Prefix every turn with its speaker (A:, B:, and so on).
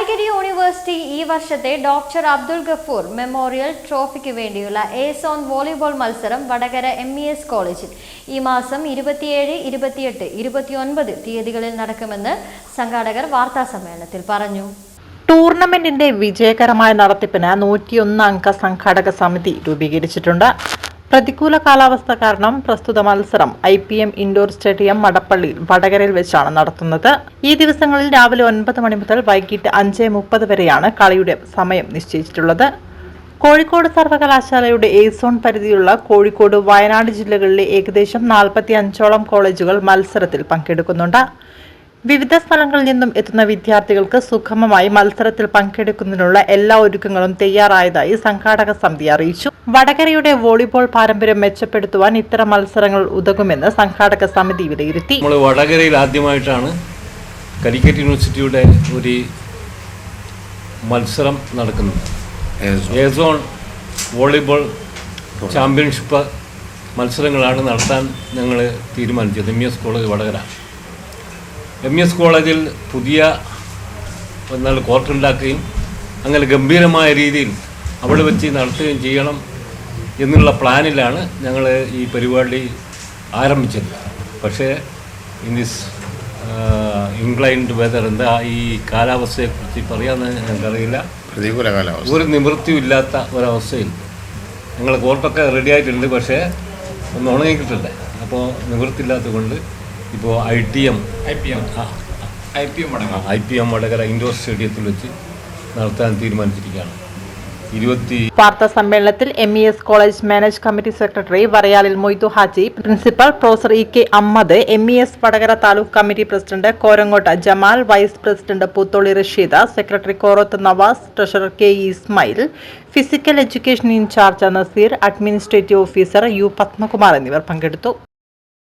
A: Calicut university ഈ വർഷത്തെ doctor Abdul Gafoor memorial ട്രോഫിക്ക് വേണ്ടിയുള്ള ഏസോൺ വോളിബോൾ മത്സരം വടകര എം ഇ എസ് കോളേജിൽ. ഈ മാസം ഇരുപത്തിയേഴ് ഇരുപത്തിയെട്ട് ഇരുപത്തിയൊൻപത് തീയതികളിൽ നടക്കുമെന്ന് സംഘാടകർ വാർത്താസമ്മേളനത്തിൽ പറഞ്ഞു.
B: ടൂർണമെന്റിന്റെ വിജയകരമായ നടത്തിപ്പിന് നൂറ്റിയൊന്ന് അംഗ സംഘാടക സമിതി രൂപീകരിച്ചിട്ടുണ്ട്. പ്രതികൂല കാലാവസ്ഥ കാരണം പ്രസ്തുത മത്സരം I P M indoor stadium മടപ്പള്ളിയിൽ വടകരയിൽ വെച്ചാണ് നടത്തുന്നത്. ഈ ദിവസങ്ങളിൽ രാവിലെ ഒൻപത് മണി മുതൽ വൈകിട്ട് അഞ്ച് മുപ്പത് വരെയാണ് കളിയുടെ സമയം നിശ്ചയിച്ചിട്ടുള്ളത്. കോഴിക്കോട് സർവകലാശാലയുടെ എ സോൺ പരിധിയുള്ള കോഴിക്കോട് വയനാട് ജില്ലകളിലെ ഏകദേശം നാൽപ്പത്തി അഞ്ചോളം കോളേജുകൾ മത്സരത്തിൽ പങ്കെടുക്കുന്നുണ്ട്. വിവിധ സ്ഥലങ്ങളിൽ നിന്നും എത്തുന്ന വിദ്യാർത്ഥികൾക്ക് സുഗമമായി മത്സരത്തിൽ പങ്കെടുക്കുന്നതിനുള്ള എല്ലാ ഒരുക്കങ്ങളും തയ്യാറായതായി സംഘാടക സമിതി അറിയിച്ചു. വടകരയുടെ വോളിബോൾ പാരമ്പര്യം മെച്ചപ്പെടുത്തുവാൻ ഇത്തരം മത്സരങ്ങൾ ഉതകുമെന്ന് സംഘാടക സമിതി വിലയിരുത്തി.
C: നമ്മൾ വടകരയിൽ ആദ്യമായിട്ടാണ് കരിക്കറ്റ് യൂണിവേഴ്സിറ്റിയുടെ ഒരു മത്സരം നടക്കുന്നത്. ഏസോൺ വോളിബോൾ ചാമ്പ്യൻഷിപ്പ് മത്സരങ്ങളാണ് നടത്താൻ ഞങ്ങൾ തീരുമാനിച്ചത്. M S college Vadakara. M S കോളേജിൽ പുതിയ നല്ല കോർട്ടുണ്ടാക്കുകയും അങ്ങനെ ഗംഭീരമായ രീതിയിൽ അവിടെ വെച്ച് നടത്തുകയും ചെയ്യണം എന്നുള്ള പ്ലാനിലാണ് ഞങ്ങൾ ഈ പരിപാടി ആരംഭിച്ചത്. പക്ഷേ ഇൻ ദിസ് ഇൻക്ലൈൻഡ് വെതർ എന്താ ഈ കാലാവസ്ഥയെക്കുറിച്ച് പറയാമെന്ന് ഞങ്ങൾക്കറിയില്ല.
D: പ്രതികൂല കാലാവസ്ഥ
C: ഒരു നിവൃത്തിയില്ലാത്ത ഒരവസ്ഥയിൽ ഞങ്ങൾ കോർട്ടൊക്കെ റെഡി ആയിട്ടുണ്ട് പക്ഷേ ഒന്ന് ഉണങ്ങിക്കിട്ടില്ല അപ്പോൾ നിവൃത്തിയില്ലാത്തത് കൊണ്ട് ഇപ്പോൾ I T M.
D: I P M. I P M അടങ്ങാം
C: I P M Vadakara indoor സ്റ്റേഡിയത്തിൽ വെച്ച് നടത്താൻ തീരുമാനിച്ചിരിക്കുകയാണ്.
B: വാർത്താ സമ്മേളനത്തിൽ M E S college manage committee secretary Varayalil Moidu Haji principal professor E K Ammad M E S Vadakara taluk committee president Korangotta Jamal vice president Puthoali Rasheeda secretary Korath Navas treasurer K E Ismail physical education in charge Naseer administrative officer U Padmakumar എന്നിവർ പങ്കെടുത്തു.